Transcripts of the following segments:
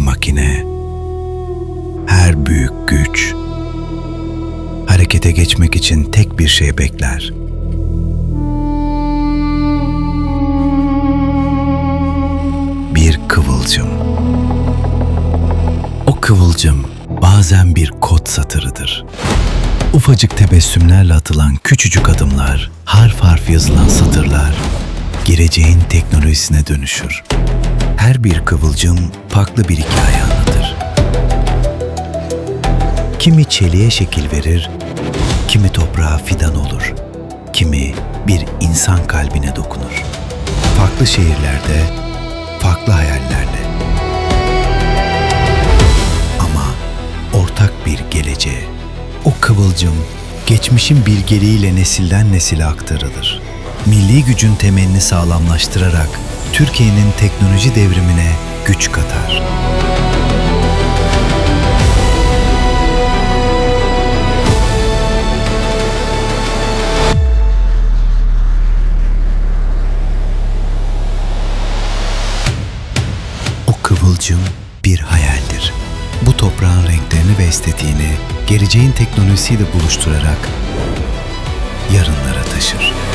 makine, her büyük güç harekete geçmek için tek bir şey bekler. Bir kıvılcım. O kıvılcım bazen bir kod satırıdır. Ufacık tebessümlerle atılan küçücük adımlar, harf harf yazılan satırlar, geleceğin teknolojisine dönüşür. Her bir kıvılcım farklı bir hikaye anlatır. Kimi çeliğe şekil verir, kimi toprağa fidan olur, kimi bir insan kalbine dokunur. Farklı şehirlerde, farklı hayallerle. Ama ortak bir geleceğe. O kıvılcım geçmişin bilgeliğiyle nesilden nesile aktarılır. Milli gücün temelini sağlamlaştırarak Türkiye'nin teknoloji devrimine güç katar. O kıvılcım bir hayaldir. Bu toprağın renklerini ve estetiğini geleceğin teknolojisiyle buluşturarak yarınlara taşır.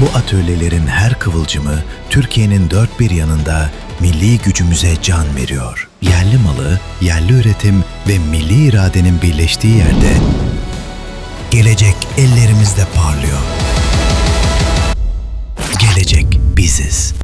Bu atölyelerin her kıvılcımı Türkiye'nin dört bir yanında milli gücümüze can veriyor. Yerli malı, yerli üretim ve milli iradenin birleştiği yerde gelecek ellerimizde parlıyor. Gelecek biziz.